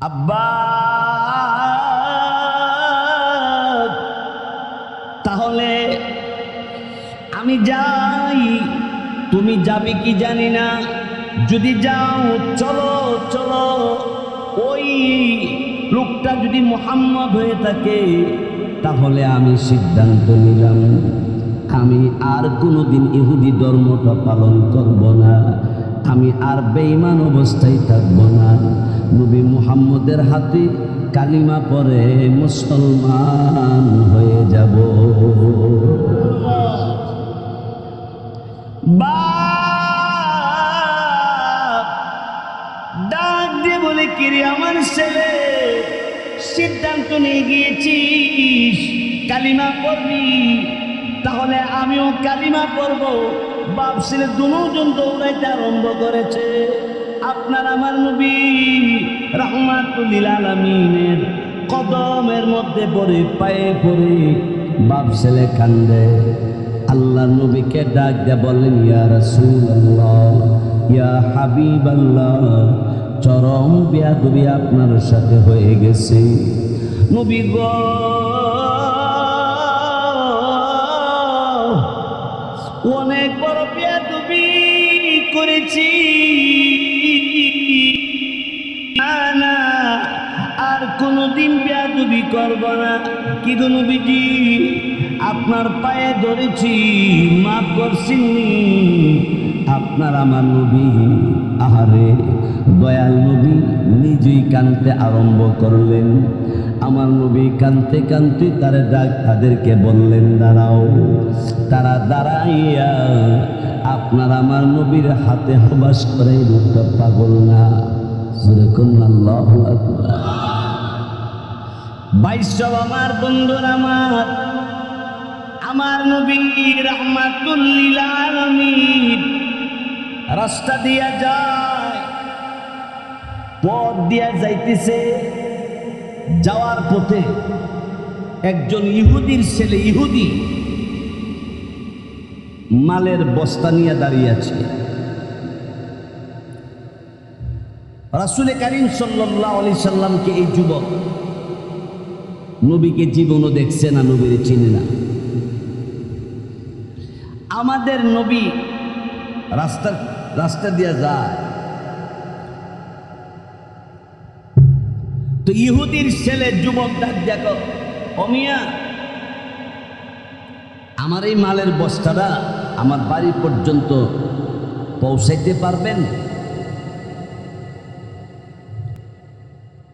আব্বা! তাহলে আমি যাই, তুমি যাবে কি জানি না। যদি যাও, চলো চলো। ওই লোকটা যদি মোহাম্মদ হয়ে থাকে, তাহলে আমি সিদ্ধান্ত নিলাম, আমি আর কোনোদিন ইহুদি ধর্মটা পালন করব না। আমি আর বেঈমান অবস্থায় থাকব না। নবী মুহাম্মদের হাতে কালিমা পরে মুসলমান হয়ে যাব। ডাক দিয়ে বলে, কিরে আমার ছেলে, সিদ্ধান্ত নিয়ে গিয়েছিস? কালিমা পড়বি? তাহলে আমিও কালিমা পড়ব। বাপ ছেলে দুজন দৌড়াইতে আরম্ভ করেছে। আপনার আমার নবী রহমাতুল্লিল আলমিনের কদমের মধ্যে পড়ে, পায়ে পড়ে বাপ ছেলে কান্দে। আল্লাহ নবীকে ডাক দিয়ে বলেন, ইয়া রাসূলুল্লাহ, ইয়া হাবিবাল্লাহ, চরম বিয়াদবি আপনার সাথে হয়ে গেছে। নবী গ, অনেক বড় বিয়াদবি করেছি। না আর কোনোদিন বেয়াদবি করব না। কি নবীজি? আপনার পায়ে ধরেছি, মাফ করছিনি আপনার আমার নবী, আহারে, দয়াল নবী নিজেই কানতে আরম্ভ করলেন। আমার নবী কানতে কানতে তারা ডাক তাদেরকে বললেন, দাঁড়াও। তারা দাঁড়াইয়া আপনার আমার নবীর হাতে হবাস করে পাগল না। আমার আমার রাস্তা দিয়া যায়, পথ দিয়া যাইতেছে, যাওয়ার পথে একজন ইহুদির ছেলে, ইহুদি, মালের বস্তা নিয়ে দাঁড়িয়ে আছে। রাসুল করিম সাল্লাহ আলি সাল্লামকে এই যুবক? নবীকে জীবনও দেখছে না, নবীর চিনে না। আমাদের নবী রাস্তা রাস্তা দিয়ে যায়। তো ইহুদির ছেলে যুবক ডাক দেখো অমিয়া আমার এই মালের বস্তাটা আমার বাড়ি পর্যন্ত পৌঁছাইতে পারবেন?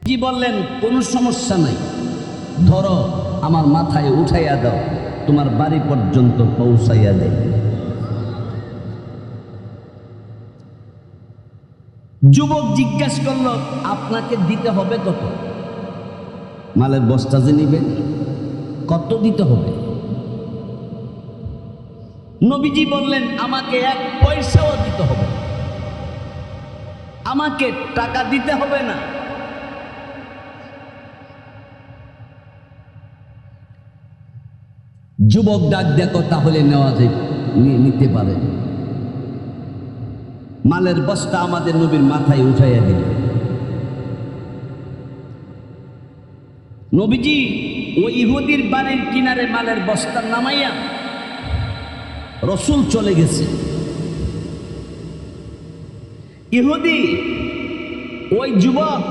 কি বললেন? কোনো সমস্যা নাই। ধরো, আমার মাথায় উঠাইয়া দাও, তোমার বাড়ি পর্যন্ত পৌঁছাইয়া দেয় যুবক জিজ্ঞাসা করল, আপনাকে দিতে হবে কত? মালের বস্তা যে নিবেন কত দিতে হবে? নবীজি বললেন, আমাকে এক পয়সাও দিতে হবে আমাকে টাকা দিতে হবে না। যুবক ডাক দেখো, তাহলে নেওয়া যায়। নিতে পারে। মালের বস্তা আমাদের নবীর মাথায় উঠাইয়া দিল। নবীজি ওই ইহুদির বাড়ির কিনারে মালের বস্তা নামাইয়া রসুল চলে গেছে। ইহুদি, ওই যুবক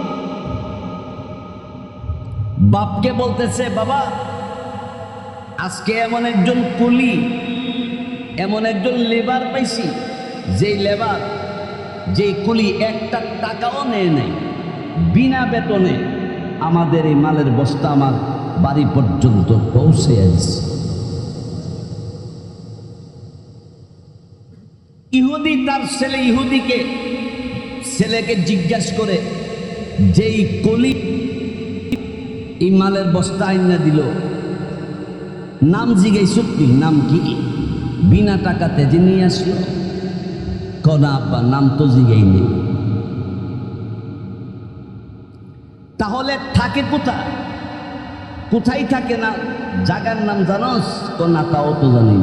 বাপকে বলতেছে, বাবা আজকে এমন একজন কুলি, এমন একজন লেবার পাইছি, যেই লেবার, যেই কুলি একটা টাকাও নেয় নাই, বিনা বেতনে আমাদের এই মালের বস্তা আমার বাড়ি পর্যন্ত পৌঁছে আসছে। ইহুদি তার ছেলে ইহুদিকে, ছেলেকে জিজ্ঞাসা করে, যেই কলি এই মালের বস্তা আইনা দিল নাম জিগাই সত্যি, নাম কি? বিনা টাকাতে যে নিয়ে আসলো, কনা আব্বা নাম তো জিগাই নেই। তাহলে থাকে কোথায়? কোথায় থাকে না? জাগার নাম জানস? তো না তাও তো জানি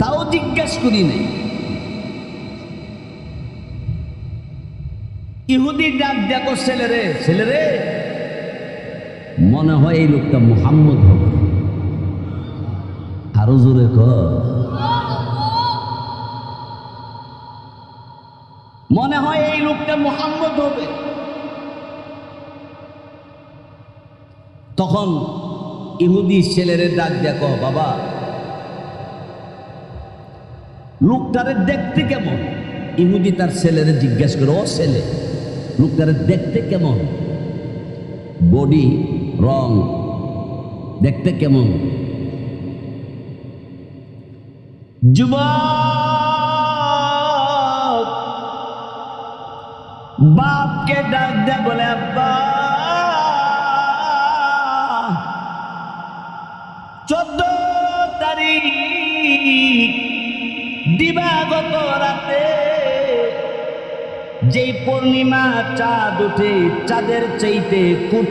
তাও জিজ্ঞাসা করি নাই। ইহুদি ডাক দেখো ছেলেরে ছেলেরে। মনে হয় এই লোকটা মোহাম্মদ হবে। আরও জোরে মনে হয় এই লোকটা মোহাম্মদ হবে। তখন ইহুদি ছেলেরে ডাক দেখো বাবা, লোকটারে দেখতে কেমন? ইহুদি তার ছেলেরে জিজ্ঞেস করে, ও ছেলে, লোকটারে দেখতে কেমন? বডি, রং, দেখতে কেমন? যুবক, বাপকে ডাক দে বলে, আব্বা, চোদ্দ তারিখ দিবাগত রাতে যেই পূর্ণিমা চাঁদ উঠে, চাঁদের চাইতে কোটি